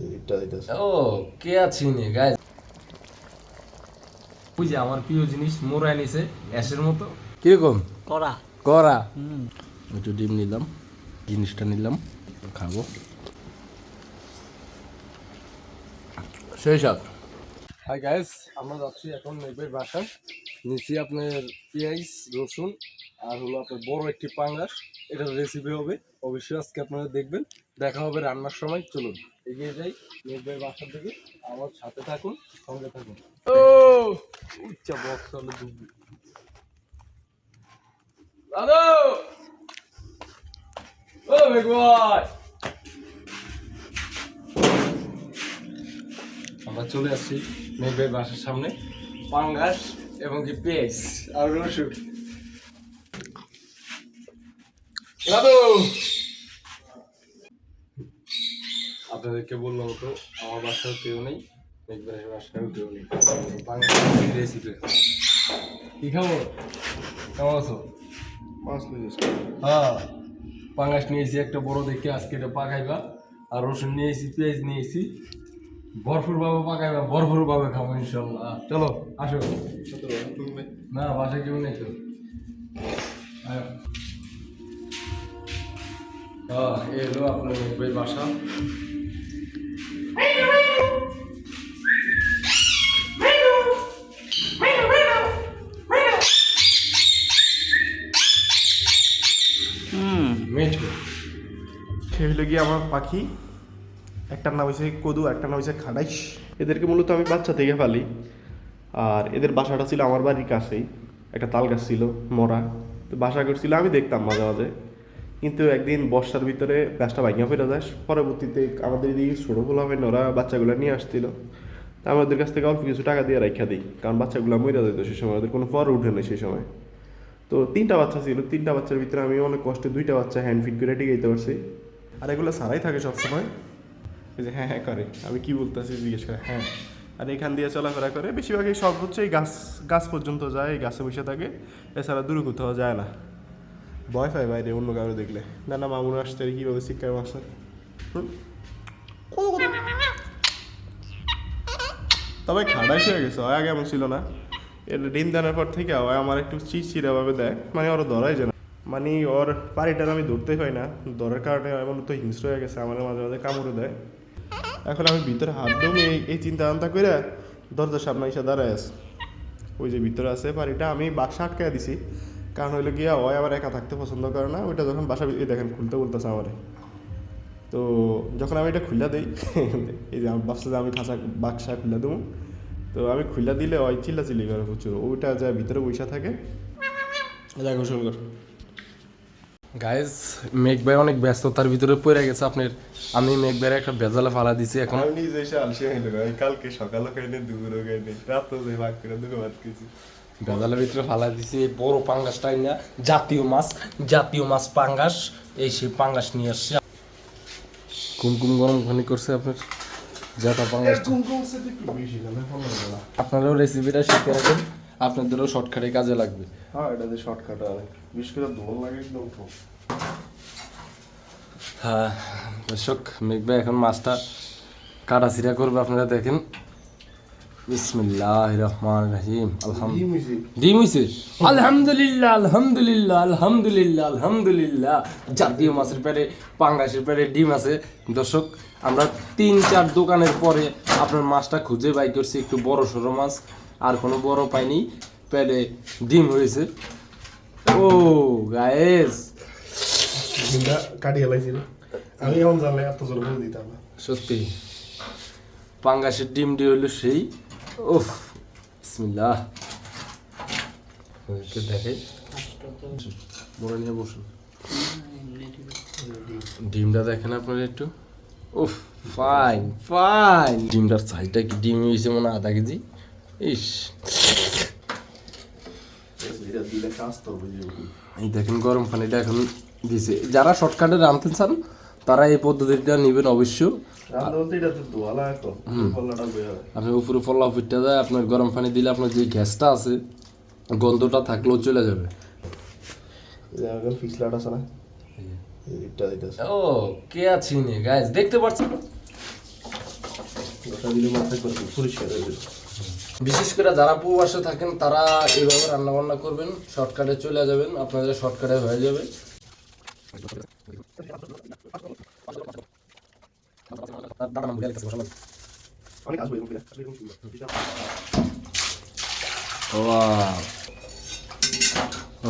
দিতেছে ও কে আছি নে গাইজ ওই যে আমার প্রিয় জিনিস মোরাই নিছে অ্যাশের মতো। কীরকম? করা করা একটু ডিম নিলাম জিনিসটা নিলাম খাব। সেই সাথ হাই গাইস আমরা যাচ্ছি এখন নেবের বাসায়। নিচে আপনার পেঁয়াজ, রসুন, আর হলো আপনার বড় একটি পাঙ্গাস। এটার রেসিপি হবে। অবশ্যই আজকে আপনারা দেখবেন। দেখা হবে রান্নার সময়। চলুন, এগিয়ে যাই। নেবের বাসার দিকে। আমার সাথে থাকুন, সঙ্গে থাকুন। ও, উচ্চা বক্স হলো ডুবি দাদু! ও মেঘবাই আমরা চলে আসছি মেঘবাই বাসার সামনে। পাঙ্গাস এবং কি পেঁয়াজ আর রসুন দাদু আপনাদেরকে বললাম তো আমার বাসায় কেউ নেই মেঘবাইয়ের বাসায়ও কেউ নেই। পাঙ্গাস রেসিপি কি খাব? কেমন আছো? হ্যাঁ পাঙ্গাস নিয়েছি একটা বড় দেখে আজকে এটা পাকাইবা। আর রসুন নিয়েছি পেঁয়াজ নিয়েছি। ভরপুর ভাবে পাকাইবা ভরপুর ভাবে খাব ইনশাল্লাহ। চলো। আসো। না বাসায় কেউ নেই তো। হ্যাঁ এই হলো আপনার মুম্বাই বাসা। সে হইল গিয়ে আমার পাখি একটার নাম হয়েছে কদু একটার নাম হয়েছে খাডাইশ। এদেরকে মূলত আমি বাচ্চা থেকে পালি আর এদের বাসাটা ছিল আমার বাড়ির কাছেই। একটা তাল গাছ ছিল, মরা। তো বাসা করছিল আমি দেখতাম মাঝে মাঝে। কিন্তু একদিন বর্ষার ভিতরে গাছটা ভাঙিয়া ফেরা যায়। পরবর্তীতে আমাদের এদিকে ছোটো ফোলা হয় ওরা বাচ্চাগুলো নিয়ে আসছিল। তা আমি ওদের কাছ থেকে অল্প কিছু টাকা দিয়ে রাখা দিই, কারণ বাচ্চাগুলো মরে যেত সেই সময়। ওদের কোনো পর উঠে না সেই সময়। তো তিনটা বাচ্চা ছিল, তিনটা বাচ্চার ভিতরে আমি অনেক কষ্টে দুইটা বাচ্চা হ্যান্ড ফিট করে টিকাইতে পারছি। আর এগুলো সারাই থাকে সবসময়। যে হ্যাঁ হ্যাঁ করে। আমি কি বলতেছি জিজ্ঞেস করে হ্যাঁ। আর এখান দিয়ে চলাফেরা করে বেশিরভাগই হচ্ছে এই গাছ গাছ পর্যন্ত যায়, এই গাছে বসে থাকে। এছাড়া দূরে কোথাও যায় না। ভয় পায় বাইরে অন্য কারও দেখলে। না না, মামুন আসতে কীভাবে শিক্ষার মাস্টার? তবে খাড়াই হয়ে গেছে আগে এমন ছিল না। এর ডিম দেওয়ার পর থেকে ও আমার একটু চিরচিরাভাবে দেয়। মানে ওর ধরাই যায় না। মানে ওর পাড়িটার আমি ধরতেই পাই না। ধরার কারণে এমন তো হিংস্র হয়ে গেছে আমার মাঝে মাঝে কামড়ে দেয়। এখন আমি ভিতরে হাত দম এই চিন্তা ভাবনা করে দরজার সামনে এসে দাঁড়ায় আছে। ওই যে ভিতরে আছে বাড়িটা, আমি বাক্সা আটকায় দিছি। কারণ হইল গিয়া ওই আবার একা থাকতে পছন্দ করে না, ওইটা যখন বাসা এই দেখেন, খুলতে বলতেছে আমারে। তো যখন আমি এটা খুলে দিই, এই যে যে আমি খাঁচা, বাক্সা খুলে দেবো তো আমি খুলে দিলে ওই চিল্লা চিল্লি করে প্রচুর। ওইটা যা ভিতরে বৈশা থাকে। যা গোসল কর। গাইজ মেঘ ভাই অনেক ব্যস্ততার ভিতরে পড়ে গেছে আপনার আমি মেঘ ভাইয়ের একটা বেজালে ফালা দিছি এখন। আমি নিজে এসে আলসি হয়ে গেল কালকে সকালও খাইনি দুপুরও খাইনি রাতও যে ভাগ করে দুটো ভাত খেয়েছি। বেজালের ভিতরে ফালা দিছি এই বড় পাঙ্গাসটাই না জাতীয় মাছ জাতীয় মাছ পাঙ্গাস এই সেই পাঙ্গাস নিয়ে আসছে। কুম কুম গরম খানি করছে আপনার জাতা পাঙ্গাস কুমকুম সাথে একটু বেশি না আপনারাও রেসিপিটা শিখে রাখেন। আপনাদেরও শর্টকাটে কাজে লাগবে। হ্যাঁ এটা দিয়ে শর্টকাট বিশেষ করে লাগে একদম হ্যাঁ দর্শক এখন মাছটা করবে আপনারা দেখেন। বিসমিল্লাহ রহমান রহিম আলহামদুলিল্লাহ আলহামদুলিল্লাহ আলহামদুলিল্লাহ আলহামদুলিল্লাহ আলহামদুলিল্লাহ। জাতীয় মাছের পেটে পাঙ্গাসের পেটে ডিম আছে। দর্শক আমরা তিন চার দোকানের পরে আপনার মাছটা খুঁজে বাই করছি একটু বড় সড়ো মাছ। আর কোনো বড় পাইনি পেটে ডিম হয়েছে। ও গায়েস ডিমটা কাটিয়ে আমি জানলে এত জোর বলে দিতাম সত্যি। পাঙ্গাসের ডিমটি হইল সেই। উফ বিসমিল্লাহ। দেখে। নিয়ে বসুন। ডিমটা দেখেন আপনারা একটু। উফ ফাইন ফাইন ডিমটার সাইজটা কি? ডিম হয়েছে মনে হয় আধা কেজি। ইস এটা দিলে কাজ তো এই দেখেন গরম পানিটা এখন দিছে। যারা শর্টকাটে রাঁধতে চান তারা এই পদ্ধতিটা নেবেন অবশ্য আপনি উপরে ফল্লা ফিটটা দেয় আপনার গরম পানি দিলে আপনার যে গ্যাসটা আছে গন্ধটা থাকলেও চলে যাবে। ফিসলাট আছে না? ও কে আছি নে গাইস দেখতে পাচ্ছেন? দিলে একবার পরিষ্কার হয়ে যাবে। বিশেষ করে যারা প্রবাসে থাকেন তারা এইভাবে রান্না বান্না করবেন শর্টকাটে চলে যাবেন আপনাদের শর্টকাটে হয়ে যাবে।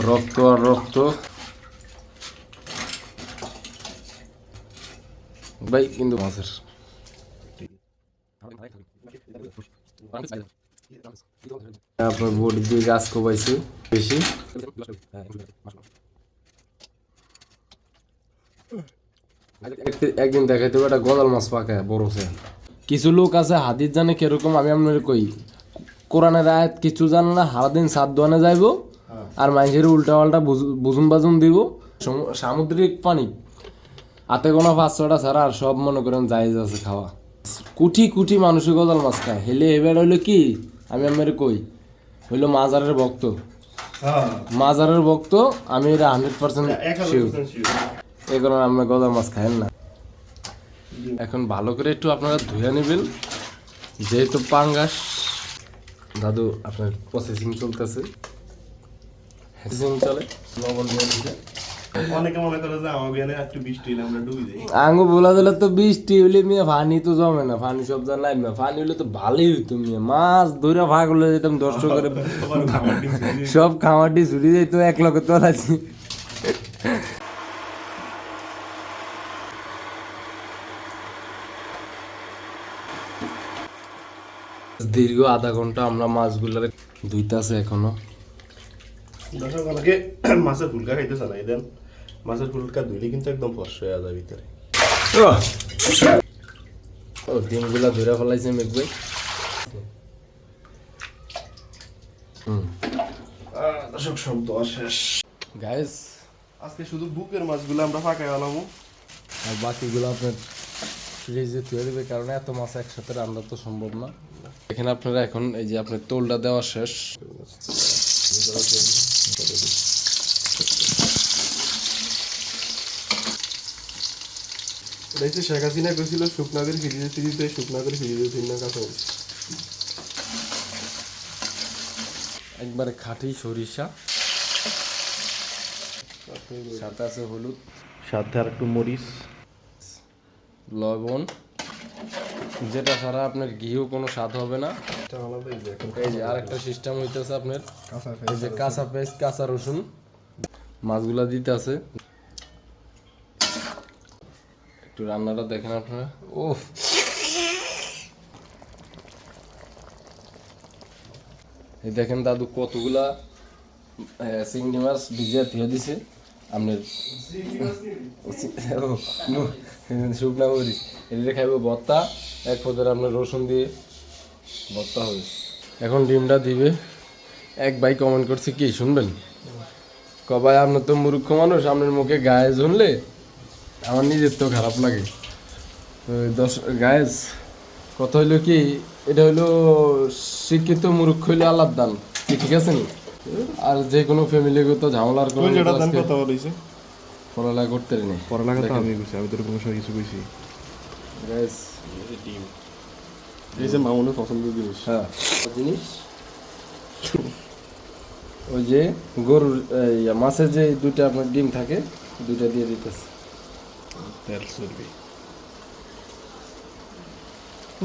রক্ত আর রক্ত। ভাই কিন্তু মাছের। আপনার বডি দিয়ে গাছ কোবাইছে বেশি। একদিন দেখাইতে হবে একটা গদাল মাছ পাকায় বড় কিছু লোক আছে হাদিস জানে কীরকম আমি আপনার কই কোরআনের আয়াত কিছু জানে না সারাদিন সাত দোয়ানে যাইব আর মানুষের উল্টা পাল্টা বুঝুন বাজুন দিব সামুদ্রিক পানি হাতে কোনো পাঁচ ছটা ছাড়া আর সব মনে করেন জায়েজ আছে খাওয়া। কুটি কুটি মানুষের গজাল মাছ খায়। হেলে এবার হইল কি আমি আমার কই? হইল মাজারের ভক্ত। হ্যাঁ, মাজারের ভক্ত আমি এটা হান্ড্রেড পার্সেন্ট percent কারণে আপনি গজাল মাছ খায়েন না। এখন ভালো করে একটু আপনারা ধুয়ে নেবেন। যেহেতু পাঙ্গাস দাদু আপনার প্রসেসিং চলতেছে। প্রসেসিং চলে লবণ দিয়ে অনেকে মনে করে যে আমার বিয়ানে একটু বৃষ্টি হলে আমরা ডুবে যাই। আঙ্গু বলা দিলে তো বৃষ্টি হইলে মিয়া পানি তো জমে না পানি সব জান নাই না পানি হইলে তো ভালোই হইতো মিয়া। মাছ ধরে ভাগ হলে যেতাম দশটা করে। সব খামারটি ছুটি যেত এক লগে তো আছি। দীর্ঘ আধা ঘণ্টা আমরা মাছগুলোর ধুইতাছে এখনও। দর্শক মাছের ফুলকা খাইতে চালাই দেন। মাছের ফুলকা ধুইলে কিন্তু একদম ফর্স হয়ে যায় ভিতরে। ও ডিমগুলা ধরে ফেলাইছে মেঘ ভাই। দর্শক দেওয়া শেষ। গাইস আজকে শুধু বুকের মাছগুলো আমরা ফাঁকায় গেলাম আর বাকিগুলো আপনার ফ্রিজে তুলে দেবে কারণ এত মাছ একসাথে রান্না তো সম্ভব না। এখানে আপনারা এখন এই যে আপনার তোলটা দেওয়া শেষ। এটা হচ্ছে শেখ হাসিনা করেছিল শুকনা করে ফিরিয়ে ফিরিতে শুকনা করে ফিরিয়ে তিন না কাঁচা একবারে খাঁটি সরিষা। সাথে আছে হলুদ। সাথে আর একটু মরিচ। লবণ। যেটা ছাড়া আপনার ঘিও কোনো স্বাদ হবে না। এই যে এখন এই যে আরেকটা সিস্টেম হইতেছে আপনার। কাঁচা এই যে কাঁচা পেস্ট কাঁচা রসুন। মাছগুলা দিতে আছে একটু রান্নাটা দেখেন আপনারা। ও এই দেখেন দাদু কতগুলা চিংড়ি মাছ ভিজিয়ে দিয়ে দিছে। আপনার শুকনা মরিচ। এটা খাইব ভর্তা, এক পদের আপনার রসুন দিয়ে ভর্তা হবে। এখন ডিমটা দিবে। এক ভাই কমেন্ট করছে কি, শুনবেন? কবাই আপনার তো মূর্খ মানুষ, আপনার মুখে গায়ে ঝুনলে আমার নিজের তো খারাপ লাগে। তো দশ গায়েস কথা হইল কি এটা হইল শিক্ষিত মূর্খ হইল আল্লাহর দান। ঠিক আছে নি? আর যে কোনো ফ্যামিলিগত ঝামেলার কোনো কথা বলেছে। পড়ালেখা করতে নেই পড়ালেখা তো আমি কইছি আমি তোর কোনো সময় কিছু কইছি। গাইস এই যে মামুনের পছন্দের জিনিস। হ্যাঁ। জিনিস? ওই যে গরুর মাছের যে দুইটা আপনার ডিম থাকে দুইটা দিয়ে দিতেছে। তেল চর্বি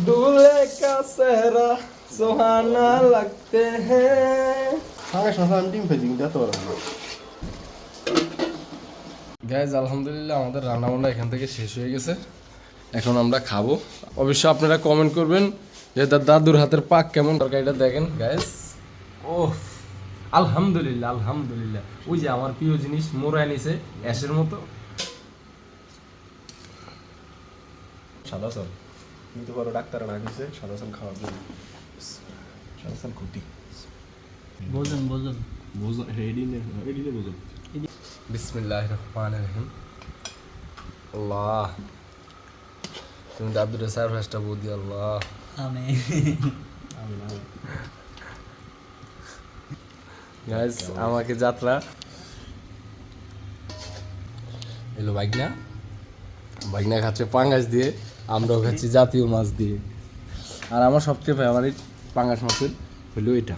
दूल्हे का सेहरा सुहाना लगते हैं হ্যাঁ সাথে আমি ডিম খাইছি কিন্তু এত বড় না গাইজ আলহামদুলিল্লাহ আমাদের রান্নাবান্না এখান থেকে শেষ হয়ে গেছে এখন আমরা খাবো অবশ্য আপনারা কমেন্ট করবেন যে তার দাদুর হাতের পাক কেমন তরকারিটা দেখেন গাইজ ও আলহামদুলিল্লাহ আলহামদুলিল্লাহ ওই যে আমার প্রিয় জিনিস মোরাই নিছে অ্যাশের মতো সাদা চাল কিন্তু বড় ডাক্তার না দিছে সাদা চাল খাওয়ার জন্য। সাদা চাল ক্ষতি বোঝেন বোঝেন বোঝা এডি নে এডি নে বোঝা রহিম। আল্লাহ। তুমি দাদুর সার্ভাসটা বুদ্ধি আল্লাহ। আমি গাইজ আমাকে যাত্রা। এলো বাইকনা বাইকনা খাচ্ছে পাঙ্গাস দিয়ে। আমরাও খাচ্ছি জাতীয় মাছ দিয়ে। আর আমার সবচেয়ে ফেভারিট পাঙ্গাস মাছের হলো এটা।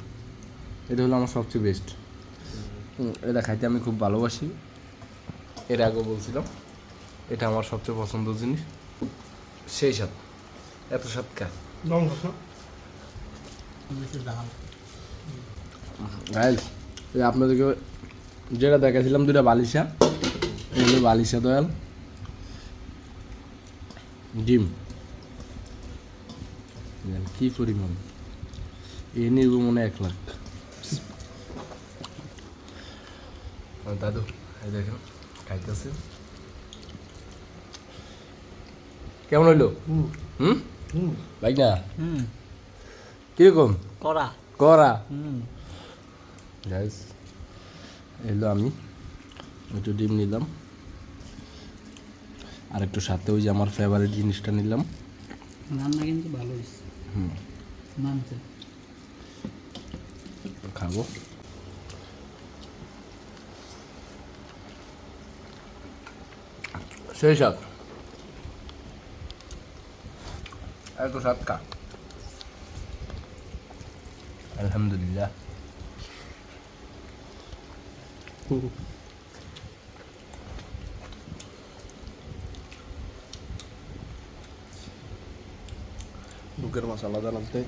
এটা হলো আমার সবচেয়ে বেস্ট এটা খাইতে আমি খুব ভালোবাসি। এর আগেও বলছিলাম, এটা আমার সবচেয়ে পছন্দের জিনিস। সেই স্বাদ। এত স্বাদ কা? বেশি গাইজ এই আপনাদেরকে যেটা দেখাছিলাম দুটা বালিশা। বালিশা দয়াল। ডিম। কি পরিমাণ? এ নিব মনে এক লাখ। দাদু এই দেখেন খাইতেছে। কেমন হইল? হুম। ভাই না হুম। কীরকম? করা করা এলো আমি। একটু ডিম নিলাম। আর একটু সাথে ওই যে আমার ফেভারিট জিনিসটা নিলাম। রান্না কিন্তু ভালো হয়েছে। হুম। মানছে। খাব। সেই সাত এত সাত কা আলহামদুলিল্লাহ। বুকের মাছ আলাদা লাগতে